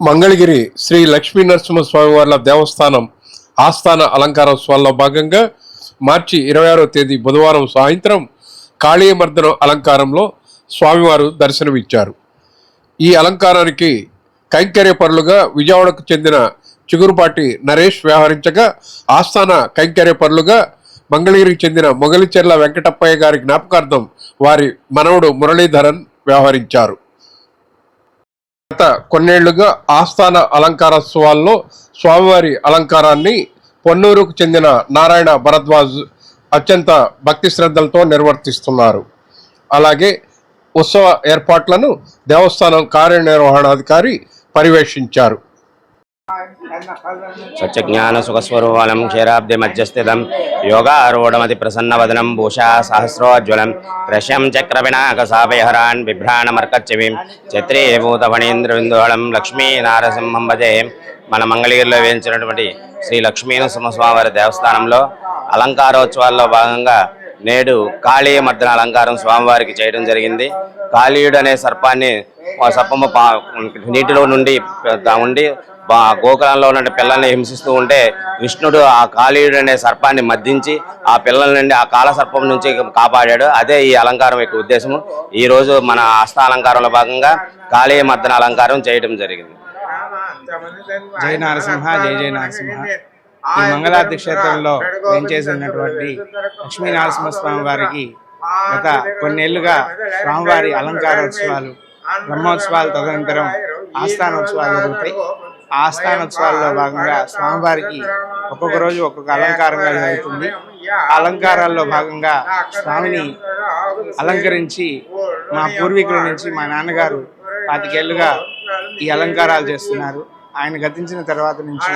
మంగళగిరి శ్రీ లక్ష్మీ నరసింహస్వామి వార్ల దేవస్థానం ఆస్థాన అలంకారోత్సవాల్లో భాగంగా మార్చి ఇరవై ఆరో తేదీ బుధవారం సాయంత్రం కాళీయమర్దనం అలంకారంలో స్వామివారు దర్శనమిచ్చారు. ఈ అలంకారానికి కైంకర్య పరులుగా విజయవాడకు చెందిన చిగురుపాటి నరేష్ వ్యవహరించగా ఆస్థాన కైంకర్య పరులుగా మంగళగిరికి చెందిన మొగలిచెర్ల వెంకటప్పయ్య గారి జ్ఞాపకార్థం వారి మనవడు మురళీధరన్ వ్యవహరించారు. గత కొన్నేళ్ళుగా ఆస్థాన అలంకారోత్సవాల్లో స్వామివారి అలంకారాన్ని పొన్నూరుకు చెందిన నారాయణ భరద్వాజ్ అత్యంత భక్తి శ్రద్ధలతో నిర్వర్తిస్తున్నారు. అలాగే ఉత్సవ ఏర్పాట్లను దేవస్థానం కార్యనిర్వహణాధికారి పర్యవేక్షించారు సత్యజ్ఞానసుఖస్వరూపలం క్షీరాబ్ది మధ్యస్థితం. యోగారూఢమతి ప్రసన్నవదనం భూషా సహస్రోజ్వలం. రశ్యం చక్రవినాకసాపయహరాన్ బిభ్రాణమర్కచ్చవిం చత్రీభూతఫణీంద్రవిందోళం లక్ష్మీ నారసింహం భజే. మన మంగళగిరిలో వేయించినటువంటి శ్రీ లక్ష్మీనరసింహస్వామివారి దేవస్థానంలో అలంకారోత్సవాల్లో భాగంగా నేడు కాళీ మర్దన అలంకారం స్వామివారికి చేయడం జరిగింది. కాళీయుడు అనే సర్పాన్ని సర్పము పా- నీటిలో నుండి ఉండి గోకులంలో ఉన్న పిల్లల్ని హింసిస్తూ ఉంటే విష్ణుడు ఆ కాళీయుడు అనే సర్పాన్ని మద్దించి ఆ పిల్లల నుండి ఆ కాల సర్పం నుంచి కాపాడాడు. అదే ఈ అలంకారం యొక్క ఉద్దేశము. ఈ రోజు మన హస్తాలంకారంలో భాగంగా కాళీయ మర్దన అలంకారం చేయడం జరిగింది. జై నరసింహ జై జై నరసింహ. ఈ మంగళాద్రి క్షేత్రంలో పనిచేసినటువంటి లక్ష్మీ నరసింహస్వామి వారికి గత కొన్నేళ్ళుగా స్వామివారి అలంకారోత్సవాలు బ్రహ్మోత్సవాలు తదనంతరం ఆస్థానోత్సవాలు జరుగుతాయి. ఆస్థానోత్సవాల్లో భాగంగా స్వామివారికి ఒక్కొక్క రోజు ఒక్కొక్క అలంకారంగా జరుగుతుంది. అలంకారాల్లో భాగంగా స్వామిని అలంకరించి మా పూర్వీకుల నుంచి మా నాన్నగారు పాతికేళ్ళుగా ఈ అలంకారాలు చేస్తున్నారు. ఆయన గతించిన తర్వాత నుంచి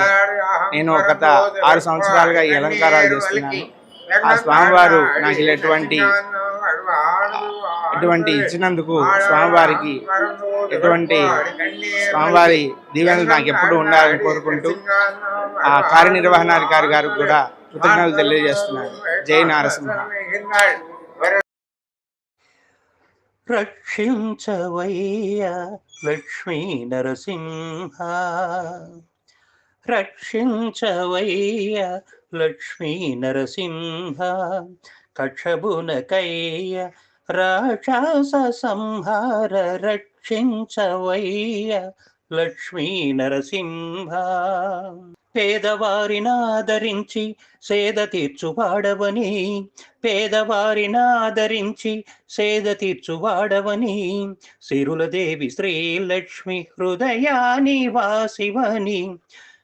నేను గత ఆరు సంవత్సరాలుగా ఈ అలంకారాలు చేస్తున్నాను. ఆ స్వామివారు నాకు ఇలా ఎటువంటి ఎటువంటి ఇచ్చినందుకు స్వామివారికి ఎటువంటి స్వామివారి దీవెనలు నాకు ఎప్పుడు ఉండాలని కోరుకుంటూ ఆ కార్యనిర్వహణాధికారి గారికి కూడా కృతజ్ఞతలు తెలియజేస్తున్నాను. జై నారసింహ. రక్షించవయ్య లక్ష్మీ నరసింహ. రక్షించవయ్య లక్ష్మీ నరసింహ. కక్షబునకయ్య రాక్షస సంహార రక్షించవయ్య లక్ష్మీ నరసింహ. పేదవారినాదరించి సేద తీర్చువాడవని పేదవారినాదరించి సేద తీర్చువాడవని సిరులదేవి శ్రీలక్ష్మి హృదయాని వాసివని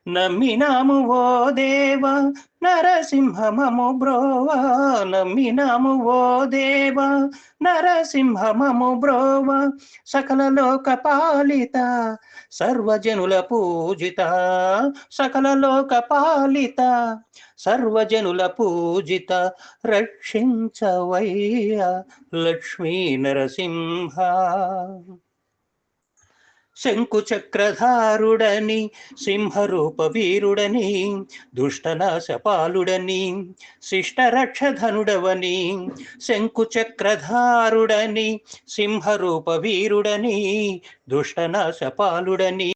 నమ్మినాము ఓ దేవ నరసింహమము బ్రోవా. నమ్మినాము ఓ దేవ నరసింహమము బ్రోవ. సకల లోక పాలిత సర్వజనుల పూజిత. సకల లోక పాలిత సర్వజనుల పూజిత. రక్షించవయ్య లక్ష్మీ నరసింహ. శంకు చక్రధారుడని సింహరూప వీరుడని దుష్టనాశపాలుడని శిష్టరక్షధనుడవని శంకు చక్రధారుడని సింహరూప వీరుడని దుష్టనాశపాలుడని.